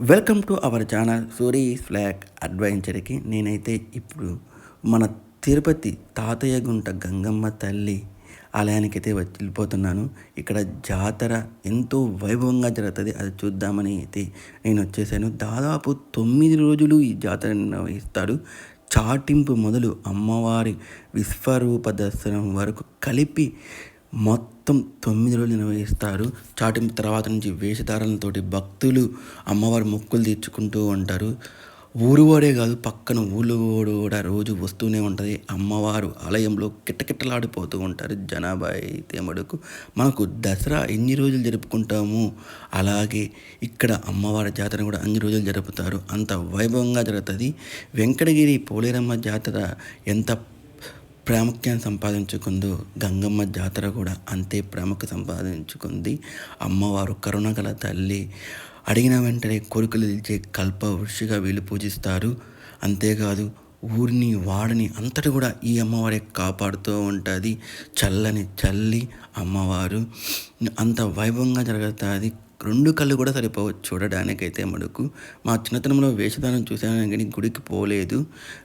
Welcome to our channel Suri flag అడ్వెంచర్కి నేనైతే ఇప్పుడు మన తిరుపతి తాతయ్య గుంట గంగమ్మ తల్లి ఆలయానికి అయితే వెళ్ళిపోతున్నాను. ఇక్కడ జాతర ఎంతో వైభవంగా జరుగుతుంది. అది చూద్దామని అయితే నేను వచ్చేసాను. దాదాపు తొమ్మిది రోజులు ఈ జాతర నిర్వహిస్తాడు. చాటింపు మొదలు అమ్మవారి విశ్వరూప దర్శనం వరకు కలిపి మొత్తం తొమ్మిది రోజులు నిర్వహిస్తారు. చాటింపు తర్వాత నుంచి వేషధారణతోటి భక్తులు అమ్మవారి మొక్కులు తీర్చుకుంటూ ఉంటారు. ఊరువాడే కాదు పక్కన ఊళ్ళోడు కూడా రోజు వస్తూనే ఉంటుంది. అమ్మవారు ఆలయంలో కిటకిటలాడిపోతూ ఉంటారు జనాభా అయితే మడుకు. మనకు దసరా ఎన్ని రోజులు జరుపుకుంటాము? అలాగే ఇక్కడ అమ్మవారి జాతర కూడా అన్ని రోజులు జరుపుతారు. అంత వైభవంగా జరుగుతుంది. వెంకటగిరి పోలేరమ్మ జాతర ఎంత ప్రాముఖ్యం సంపాదించుకుందో. గంగమ్మ జాతర కూడా అంతే ప్రాముఖ్యత సంపాదించుకుంది. అమ్మవారు కరుణగల తల్లి. అడిగిన వెంటనే కోరికలు తెలిచే కల్ప వృషిగా వీళ్ళు పూజిస్తారు. అంతేకాదు ఊరిని వాడిని అంతటి కూడా ఈ అమ్మవారే కాపాడుతూ ఉంటుంది. చల్లని చల్లి అమ్మవారు. అంత వైభవంగా జరుగుతుంది. రెండు కళ్ళు కూడా సరిపోవు చూడడానికైతే మడుకు. మా చిన్నతనంలో వేషధానం చూశాను కానీ గుడికి పోలేదు.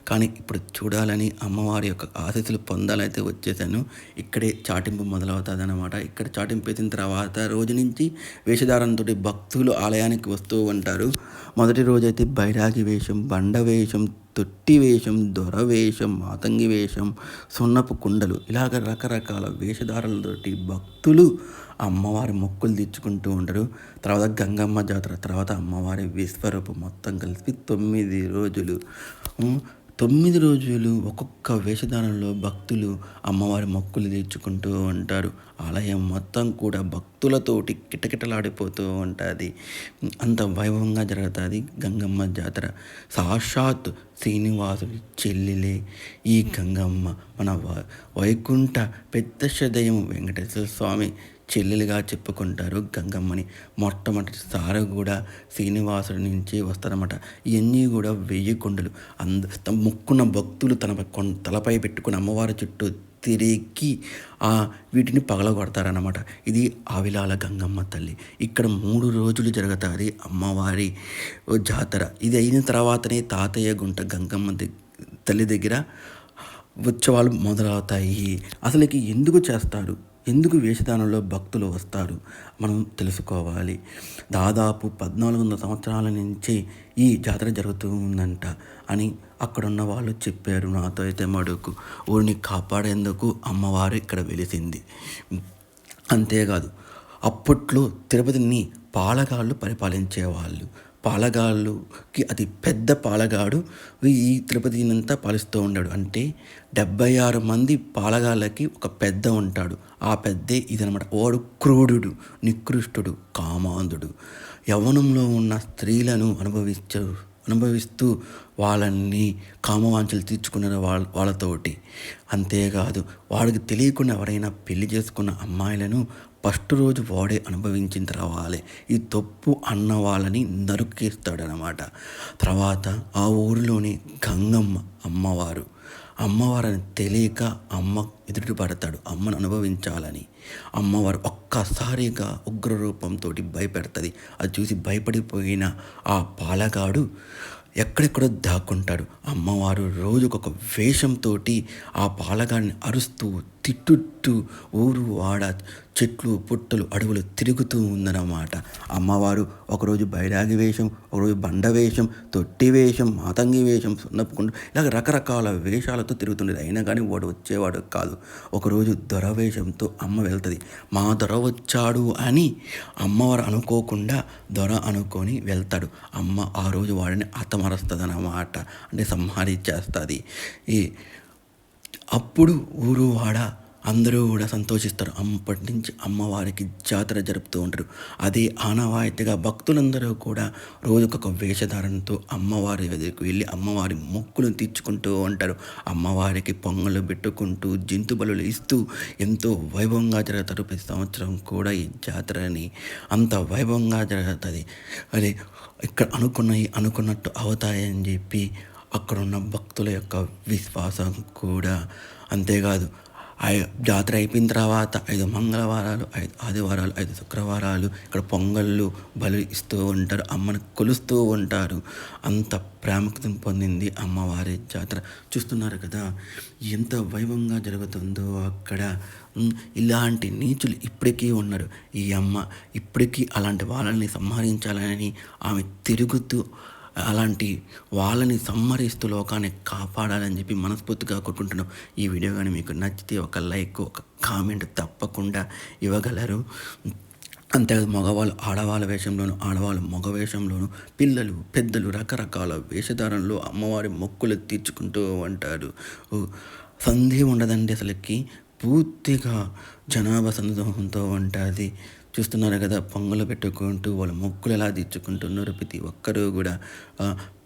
కానీ ఇప్పుడు చూడాలని అమ్మవారి యొక్క ఆశీస్సులు పొందాలైతే వచ్చేసాను. ఇక్కడే చాటింపు మొదలవుతుంది అనమాట ఇక్కడ చాటింపు వేసిన తర్వాత రోజు నుంచి వేషధారంతో భక్తులు ఆలయానికి వస్తూ ఉంటారు. మొదటి రోజైతే బైరాగి వేషం బండ వేషం తొట్టి వేషం దొర వేషం మాతంగి వేషం సున్నపు కుండలు ఇలాగ రకరకాల వేషధారలతోటి భక్తులు అమ్మవారి మొక్కులు తెచ్చుకుంటూ ఉంటారు తర్వాత గంగమ్మ జాతర తర్వాత అమ్మవారి విశ్వరూపం మొత్తం కలిసి తొమ్మిది రోజులు. తొమ్మిది రోజులు ఒక్కొక్క వేషధానంలో భక్తులు అమ్మవారి మొక్కులు తీర్చుకుంటూ ఉంటారు. ఆలయం మొత్తం కూడా భక్తులతోటి కిటకిటలాడిపోతూ ఉంటుంది. అంత వైభవంగా జరుగుతుంది గంగమ్మ జాతర. సాక్షాత్ శ్రీనివాసుడి చెల్లెలే. ఈ గంగమ్మ మన వైకుంఠ పెద్ద శ్రదయం వెంకటేశ్వర స్వామి చెల్లెలుగా చెప్పుకుంటారు గంగమ్మని. మొట్టమొదటిసారి కూడా శ్రీనివాసుడి నుంచి వస్తారన్నమాట. ఇవన్నీ కూడా వెయ్యి కొండలు. అంద ముక్కున భక్తులు తన తలపై పెట్టుకుని అమ్మవారి చుట్టూ తిరిగి ఆ వీటిని పగలగొడతారనమాట ఇది ఆవిలాల గంగమ్మ తల్లి. ఇక్కడ మూడు రోజులు జరుగుతుంది అమ్మవారి జాతర. ఇది అయిన తర్వాతనే తాతయ్య గుంట గంగమ్మ తల్లి దగ్గర ఉత్సవాలు మొదలవుతాయి. అసలుకి ఎందుకు చేస్తారు? ఎందుకు వేషధానంలో భక్తులు వస్తారు? మనం తెలుసుకోవాలి. దాదాపు పద్నాలుగు వందల సంవత్సరాల నుంచి ఈ జాతర జరుగుతూ ఉందంట అని అక్కడున్న వాళ్ళు చెప్పారు నాతో అయితే మడుకు. ఊరిని కాపాడేందుకు అమ్మవారు ఇక్కడ వెలిసింది. అంతేకాదు అప్పట్లో తిరుపతిని పాలగాళ్ళు పరిపాలించేవాళ్ళు. పాలగాళ్ళుకి అతి పెద్ద పాలగాడు ఈ తిరుపతినంతా పాలిస్తూ ఉన్నాడు అంటే డెబ్బై ఆరు మంది పాలగాళ్ళకి ఒక పెద్ద ఉంటాడు. ఆ పెద్దే ఇదనమాట. వాడు క్రూడు నికృష్టుడు కామాంధుడు. యవనంలో ఉన్న స్త్రీలను అనుభవించు అనుభవిస్తూ వాళ్ళని కామవాంఛలు తీర్చుకున్న వాళ్ళ వాళ్ళతోటి. అంతేకాదు వాడికి తెలియకుండా ఎవరైనా పెళ్ళి చేసుకున్న అమ్మాయిలను ఫస్ట్ రోజు వాడే అనుభవించిన రావాలి ఈ తప్పు అన్న వాళ్ళని నరుకేస్తాడనమాట తర్వాత ఆ ఊరిలోని గంగమ్మ అమ్మవారు. అమ్మవారిని తెలియక అమ్మ ఎదుటి పడతాడు అమ్మను అనుభవించాలని. అమ్మవారు ఒక్కసారిగా ఉగ్రరూపంతో భయపెడుతుంది. అది చూసి భయపడిపోయిన ఆ పాలగాడు ఎక్కడెక్కడో దాక్కుంటాడు. అమ్మవారు రోజుకొక వేషంతో ఆ పాలగాడిని అరుస్తూ తిట్టుట్టు ఊరు వాడ చెట్లు పుట్టలు అడవులు తిరుగుతూ ఉందన్నమాట. అమ్మవారు ఒకరోజు బైరాగి వేషం ఒకరోజు బండ వేషం తొట్టి వేషం మాతంగి వేషం సున్నపుకుండు ఇలాగ రకరకాల వేషాలతో తిరుగుతుండేది. అయినా కానీ వాడు వచ్చేవాడు కాదు. ఒకరోజు దొర వేషంతో అమ్మ వెళ్తుంది. మా దొర వచ్చాడు అని అమ్మవారు అనుకోకుండా దొర అనుకొని వెళ్తాడు. అమ్మ ఆ రోజు వాడిని అతమరుస్తుంది అన్నమాట అంటే సంహరించేస్తుంది ఈ అప్పుడు ఊరు వాడ అందరూ కూడా సంతోషిస్తారు. అప్పటి నుంచి అమ్మవారికి జాతర జరుపుతూ ఉంటారు. అదే ఆనవాయితీగా భక్తులందరూ కూడా రోజుకొక వేషధారణతో అమ్మవారి దగ్గరికి వెళ్ళి అమ్మవారి మొక్కులను తీర్చుకుంటూ ఉంటారు. అమ్మవారికి పొంగలు పెట్టుకుంటూ జంతు ఇస్తూ ఎంతో వైభవంగా జరుగుతారు. ప్రతి సంవత్సరం కూడా ఈ జాతరని అంత వైభవంగా జరుగుతుంది. అదే ఇక్కడ అనుకున్నవి అనుకున్నట్టు అవుతాయని చెప్పి అక్కడున్న భక్తుల యొక్క విశ్వాసం కూడా అంతేకాదు. జాతర అయిపోయిన తర్వాత ఐదు మంగళవారాలు ఐదు ఆదివారాలు ఐదు శుక్రవారాలు ఇక్కడ పొంగళ్ళు బలి ఇస్తూ ఉంటారు అమ్మని కొలుస్తూ ఉంటారు. అంత ప్రాముఖ్యత పొందింది అమ్మవారి జాతర. చూస్తున్నారు కదా ఎంత వైభవంగా జరుగుతుందో అక్కడ. ఇలాంటి నీచులు ఇప్పటికీ ఉన్నారు. ఈ అమ్మ ఇప్పటికీ అలాంటి వాళ్ళని సంహరించాలని ఆమె తిరుగుతూ అలాంటి వాళ్ళని సంహరిస్తూ లోకాన్ని కాపాడాలని చెప్పి మనస్ఫూర్తిగా కోరుకుంటున్నాం. ఈ వీడియో కానీ మీకు నచ్చితే ఒక లైక్ ఒక కామెంట్ తప్పకుండా ఇవ్వగలరు. అంతేకాదు మగవాళ్ళు ఆడవాళ్ళ వేషంలోను ఆడవాళ్ళు మగ వేషంలోను పిల్లలు పెద్దలు రకరకాల వేషధారణలో అమ్మవారి మొక్కులు తీర్చుకుంటూ ఉంటారు. సందేహం ఉండదండి అసలుకి. పూర్తిగా జనాభా సందోహంతో ఉంటుంది. చూస్తున్నారు కదా పొంగలు పెట్టుకుంటూ వాళ్ళ మొక్కులు ఎలా తీర్చుకుంటున్నారు ప్రతి ఒక్కరూ కూడా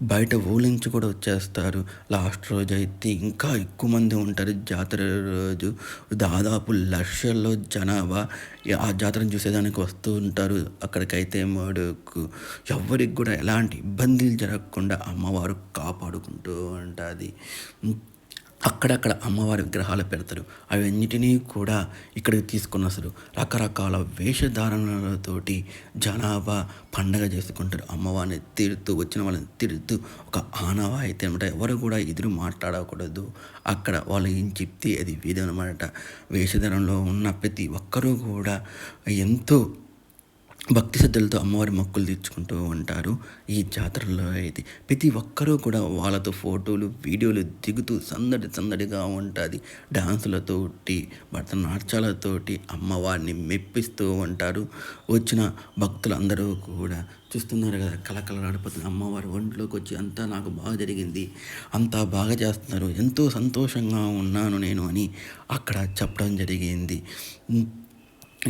బయట ఊలించి కూడా వచ్చేస్తారు. లాస్ట్ రోజు అయితే ఇంకా ఎక్కువ మంది ఉంటారు. జాతర రోజు దాదాపు లక్షల్లో జనాభా. ఆ జాతరను చూసేదానికి వస్తూ ఉంటారు. అక్కడికైతే మడుకు. ఎవరికి కూడా ఎలాంటి ఇబ్బందులు జరగకుండా అమ్మవారు కాపాడుకుంటూ ఉంటుంది. అక్కడక్కడ అమ్మవారి విగ్రహాలు పెడతారు. అవన్నిటినీ కూడా ఇక్కడికి తీసుకొని వస్తారు. రకరకాల వేషధారణలతోటి జనాభా పండగ చేసుకుంటారు. అమ్మవారిని తిడుతూ వచ్చిన వాళ్ళని తిడుతూ ఒక ఆనవాయితీ అనమాట. ఎవరు కూడా ఎదురు మాట్లాడకూడదు. అక్కడ వాళ్ళు ఏం చెప్తే అది వేదం అనమాట. వేషధారణలో ఉన్న ప్రతి ఒక్కరూ కూడా ఎంతో భక్తి శ్రద్ధలతో అమ్మవారి మొక్కులు తీర్చుకుంటూ ఉంటారు ఈ జాతరలో అయితే. ప్రతి ఒక్కరూ కూడా వాళ్ళతో ఫోటోలు వీడియోలు దిగుతూ సందడి సందడిగా ఉంటుంది. డాన్సులతోటి భరతనాట్యాలతోటి అమ్మవారిని మెప్పిస్తూ ఉంటారు. వచ్చిన భక్తులందరూ కూడా చూస్తున్నారు కదా కలకలలాడిపోతుంది అమ్మవారి ఒంట్లోకి వచ్చి అంతా నాకు బాగా జరిగింది అంతా బాగా చేస్తున్నారు ఎంతో సంతోషంగా ఉన్నాను నేను అని అక్కడ చెప్పడం జరిగింది.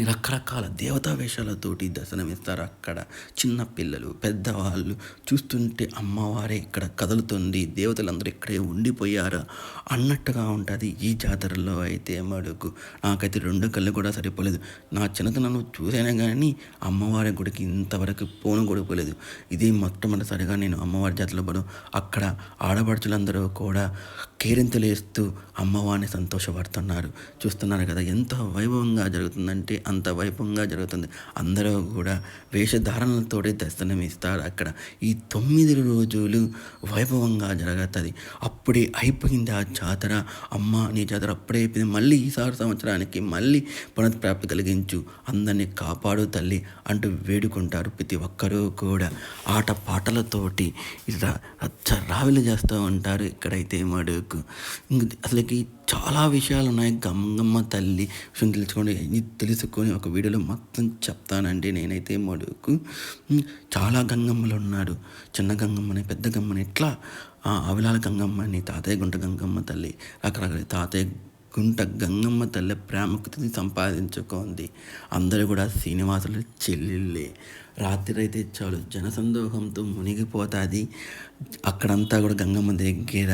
రకరకాల దేవతా వేషాలతోటి దర్శనమిస్తారు అక్కడ. చిన్న పిల్లలు పెద్దవాళ్ళు చూస్తుంటే అమ్మవారే ఇక్కడ కదులుతుంది దేవతలందరూ ఇక్కడే ఉండిపోయారా అన్నట్టుగా ఉంటుంది ఈ జాతరలో అయితే మడుకు నాకైతే రెండు కళ్ళు కూడా సరిపోలేదు. నా చిన్నతనంలో చూసానే కానీ అమ్మవారి గుడికి ఇంతవరకు పోను కొడుకోలేదు ఇది మొట్టమొదటిసారిగా నేను అమ్మవారి జాతరలో పడు అక్కడ ఆడపడుచులందరూ కూడా కేరింతలేస్తూ అమ్మవారిని సంతోషపడుతున్నారు. చూస్తున్నారు కదా ఎంత వైభవంగా జరుగుతుందంటే అంత వైభవంగా జరుగుతుంది. అందరూ కూడా వేషధారణలతోటే దర్శనం ఇస్తారు అక్కడ. ఈ తొమ్మిది రోజులు వైభవంగా జరుగుతుంది. అప్పుడే అయిపోయింది ఆ జాతర. అమ్మ నీ జాతర అప్పుడే అయిపోయింది. మళ్ళీ ఈసారి సంవత్సరానికి మళ్ళీ పునఃప్రాప్తి కలిగించు. అందరినీ కాపాడు తల్లి అంటూ వేడుకుంటారు ప్రతి ఒక్కరూ కూడా. ఆట పాటలతోటి ఇలా రచ్చ రావిలు చేస్తూ ఉంటారు. ఇక్కడైతే మడుకు అసలుకి చాలా విషయాలు ఉన్నాయి గమ్మమ్మ తల్లి విషయం తెలుసుకోండి. తెలుసుకొని ఒక వీడియోలో మొత్తం చెప్తానండి నేనైతే మడుకు చాలా గంగమ్మలు ఉన్నాడు. చిన్న గంగమ్మని పెద్ద గమ్మని ఇట్లా ఆ, అవిలాల గంగమ్మని తాతయ్య గుంట గంగమ్మ తల్లి రకరకాల తాతయ్య గుంట గంగమ్మ తల్లి ప్రాముఖ్యతని సంపాదించుకుంది. అందరూ కూడా శ్రీనివాసులు చెల్లెళ్ళే. రాత్రి అయితే చాలు జనసందోహంతో మునిగిపోతుంది. అక్కడంతా కూడా గంగమ్మ దగ్గర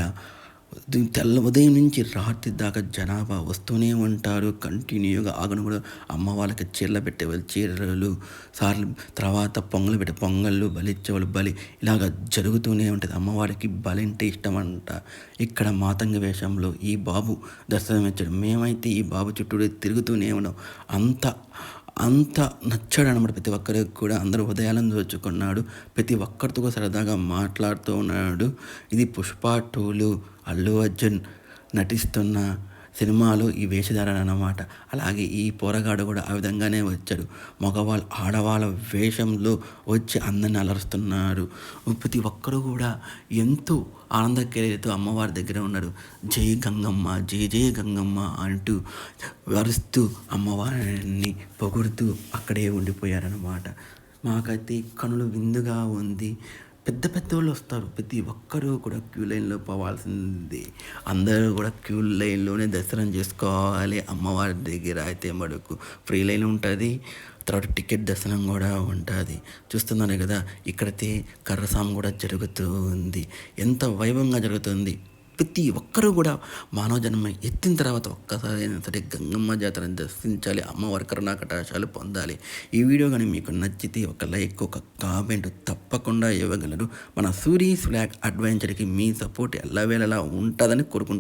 తెల్ల ఉదయం నుంచి రాత్రి దాకా జనాభా వస్తూనే ఉంటారు. కంటిన్యూగా ఆగను కూడా అమ్మ వాళ్ళకి చీరలు పెట్టేవాళ్ళు చీరలు సార్లు తర్వాత పొంగలు పెట్టే పొంగళ్ళు బలిచ్చేవాళ్ళు బలి ఇలాగ జరుగుతూనే ఉంటుంది. అమ్మవారికి బలి అంటే ఇష్టం అంట ఇక్కడ మాతంగ వేషంలో ఈ బాబు దర్శనం ఇచ్చాడు. మేమైతే ఈ బాబు చుట్టూ తిరుగుతూనే ఉన్నాం. అంత అంత నచ్చాడు అనమాట ప్రతి ఒక్కరికి కూడా. అందరూ ఉదయాలను దోచుకున్నాడు. ప్రతి ఒక్కరితో కూడా సరదాగా మాట్లాడుతూ ఉన్నాడు. ఇది పుష్ప టూలు. అల్లు అర్జున్ నటిస్తున్న సినిమాలు ఈ వేషధారణ అన్నమాట. అలాగే ఈ పోరగాడు కూడా ఆ విధంగానే వచ్చాడు. మగవాళ్ళు ఆడవాళ్ళ వేషంలో వచ్చి అందరిని అలరుస్తున్నారు. ప్రతి ఒక్కరు కూడా ఎంతో ఆనందకేరితో అమ్మవారి దగ్గర ఉన్నాడు జై గంగమ్మ జై జై గంగమ్మ అంటూ వరుస్తూ అమ్మవారిని పొగుడుతూ అక్కడే ఉండిపోయారన్నమాట. మాకైతే కనులు విందుగా ఉంది. పెద్ద పెద్ద వాళ్ళు వస్తారు. ప్రతి ఒక్కరూ కూడా క్యూ లైన్లో పోవాల్సింది. అందరూ కూడా క్యూ లైన్లోనే దర్శనం చేసుకోవాలి. అమ్మవారి దగ్గర అయితే మడుకు ఫ్రీ లైన్ ఉంటుంది. తర్వాత టికెట్ దర్శనం కూడా ఉంటుంది. చూస్తున్నాను కదా ఇక్కడైతే కర్రసాం కూడా జరుగుతూ ఉంది ఎంత వైభవంగా జరుగుతుంది. ప్రతి ఒక్కరూ కూడా మానవ జన్మ ఎత్తిన తర్వాత ఒక్కసారి సరే గంగమ్మ జాతరని దర్శించాలి అమ్మవారి కరుణా కటాశాలు పొందాలి. ఈ వీడియో కానీ మీకు నచ్చితే ఒక లైక్ ఒక కామెంట్ తప్పకుండా ఇవ్వగలరు. మన సూరీస్ ఫ్లాగ్ అడ్వెంచర్కి మీ సపోర్ట్ ఎల్లవేళలా ఉంటుందని కోరుకుంటున్నాను